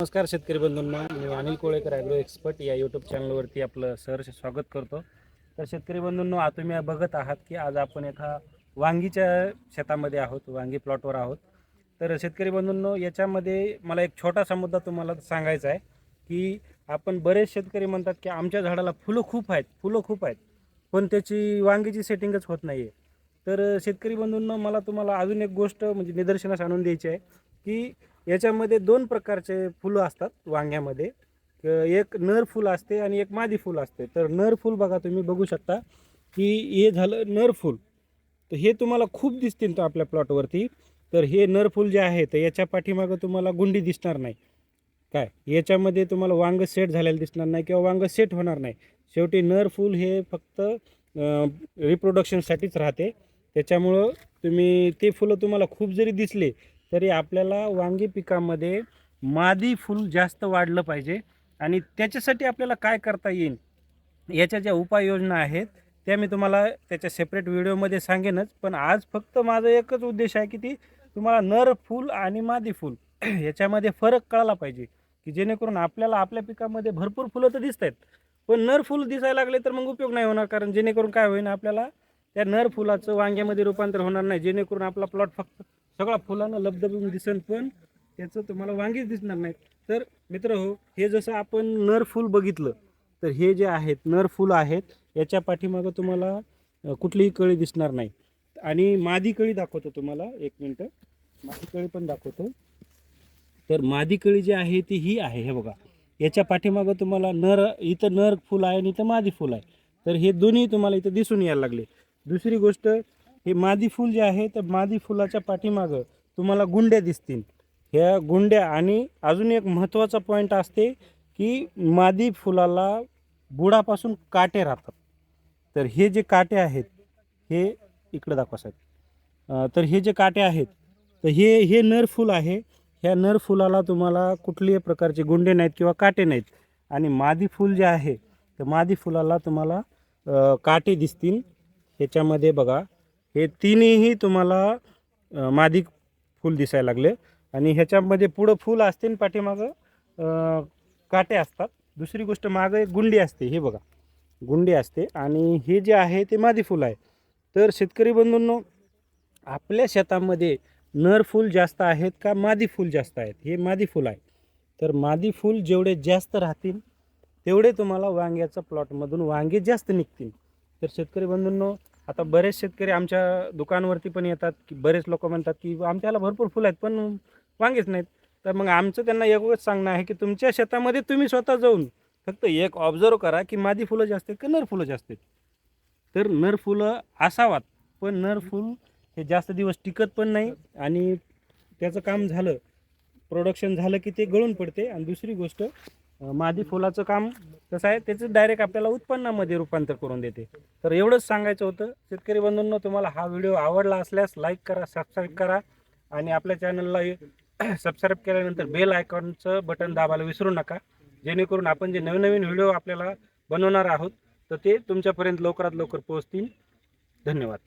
नमस्कार शेतकरी बंधूंना मी अनिल कोळेकर ॲग्रो एक्सपर्ट या यूट्यूब चॅनलवरती आपलं सहर्ष स्वागत करतो. तर शेतकरी बंधूंनो आता तुम्ही बघत आहात की आज आपण एका वांगीच्या शेतामध्ये आहोत वांगी प्लॉटवर आहोत. तर शेतकरी बंधूंनो याच्यामध्ये मला एक छोटासा मुद्दा तुम्हाला सांगायचा आहे की आपण बरेच शेतकरी म्हणतात की आमच्या झाडाला फुलं खूप आहेत फुलं खूप आहेत पण त्याची वांगीची सेटिंगच होत नाही आहे तर शेतकरी बंधूंनो मला तुम्हाला अजून एक गोष्ट म्हणजे निदर्शनास आणून द्यायची आहे की याच्यामध्ये दोन प्रकारचे फुलं असतात वांग्यामध्ये. एक नर फुल असते आणि एक मादी फुल असते. तर नर फुल बघा तुम्ही बघू शकता. की हे झालं नर फुल. तर हे तुम्हाला खूप दिसतील तो आपल्या प्लॉटवरती. तर हे नर फुल जे आहे तर याच्या पाठीमागं तुम्हाला गुंडी दिसणार नाही. काय? याच्यामध्ये तुम्हाला वांग सेट झालेलं दिसणार नाही किंवा वांग सेट होणार नाही. शेवटी नर फुल हे फक्त रिप्रोडक्शनसाठीच राहते. त्याच्यामुळं तुम्ही ते फुलं तुम्हाला खूप जरी दिसले तरी आपल्याला वांगी पिकामध्ये मादी फुल जास्त वाढलं पाहिजे. आणि त्याच्यासाठी आपल्याला काय करता येईल? याच्या ज्या उपाययोजना आहेत त्या मी तुम्हाला त्याच्या सेपरेट व्हिडिओमध्ये सांगेनच. पण आज फक्त माझा एकच उद्देश आहे की ती तुम्हाला नर फूल आणि मादी फुल याच्यामध्ये फरक कळला पाहिजे. की जेणेकरून आपल्याला आपल्या पिकामध्ये भरपूर फुलं तर दिसत आहेत पण नर फुल दिसायला लागले तर मग उपयोग नाही होणार. कारण जेणेकरून काय होईल आपल्याला त्या नर फुलाचं वांग्यामध्ये रूपांतर होणार नाही. जेणेकरून आपला प्लॉट फक्त सगळा फुलांना लबदबून दिसन पण त्याचं तुम्हाला वांगीच दिसणार नाहीत तर मित्र हो हे जसं आपण नर फुल बघितलं तर हे जे आहेत नर फुल आहेत याच्या पाठीमागं तुम्हाला कुठलीही कळी दिसणार नाही. आणि मादी कळी दाखवतो तुम्हाला एक मिनटं. मादी कळी पण दाखवतो. तर मादी कळी जी आहे ती ही आहे हे बघा. याच्या पाठीमागं तुम्हाला नर इथं नर फुल आहे आणि इथं मादी फुल आहे. तर हे दोन्ही तुम्हाला इथं दिसून यायला लागले. दुसरी गोष्ट हे मादी फुल जे आहे तर मादी फुलाच्या पाठीमागं तुम्हाला गुंड्या दिसतील. ह्या गुंड्या आणि अजून एक महत्त्वाचा पॉईंट असते की मादी फुलाला बुडापासून काटे राहतात. तर हे जे काटे आहेत हे इकडं दाखवा साहेब. तर हे जे काटे आहेत तर हे हे नर फुल आहे. ह्या नर फुलाला तुम्हाला कुठल्याही प्रकारचे गुंडे नाहीत किंवा काटे नाहीत. आणि मादी फुल जे आहे तर मादी फुलाला तुम्हाला काटे दिसतील. ह्याच्यामध्ये बघा हे तिन्हीही तुम्हाला मादी फूल दिसायला लागले. आणि ह्याच्यामध्ये पुढं फुल असते आणि पाठीमागं काटे असतात. दुसरी गोष्ट मागं एक गुंडी असते हे बघा. गुंडी असते. आणि हे जे आहे ते मादी फुल आहे. तर शेतकरी बंधूंनो आपल्या शेतामध्ये नर फूल जास्त आहेत का मादी फूल जास्त आहेत? हे मादी फूल आहे. तर मादी फूल जेवढे जास्त राहतील तेवढे तुम्हाला वांग्याच्या प्लॉटमधून वांगे जास्त निघतील. तर शेतकरी बंधूंनो आता बरेच शेतकरी आमच्या दुकानवरती पण येतात की बरेच लोक म्हणतात की आमच्याला भरपूर फुलं आहेत पण वांगेच नाहीत. तर मग आमचं त्यांना एकच सांगणं आहे की तुमच्या शेतामध्ये तुम्ही स्वतः जाऊन फक्त एक ऑब्झर्व करा की मादी फुलं जास्त आहेत का नर फुलं जास्त आहेत. तर नर फुलं असावात पण नर फुल हे जास्त दिवस टिकत पण नाही आणि त्याचं काम झालं प्रोडक्शन झालं की ते गळून पडते. आणि दुसरी गोष्ट मादी फुलाचं काम कसं आहे त्याचं डायरेक्ट आपल्याला उत्पन्नामध्ये रूपांतर करून देते. तर एवढंच सांगायचं होतं. शेतकरी बंधूंनो तुम्हाला हा व्हिडिओ आवडला असल्यास लाईक करा सबस्क्राईब करा आणि आपल्या चॅनलला सबस्क्राईब केल्यानंतर बेल आयकॉनचं बटन दाबायला विसरू नका. जेणेकरून आपण जे नवीन नवीन व्हिडिओ आपल्याला बनवणार आहोत तर ते तुमच्यापर्यंत लवकरात लवकर पोहोचतील. धन्यवाद.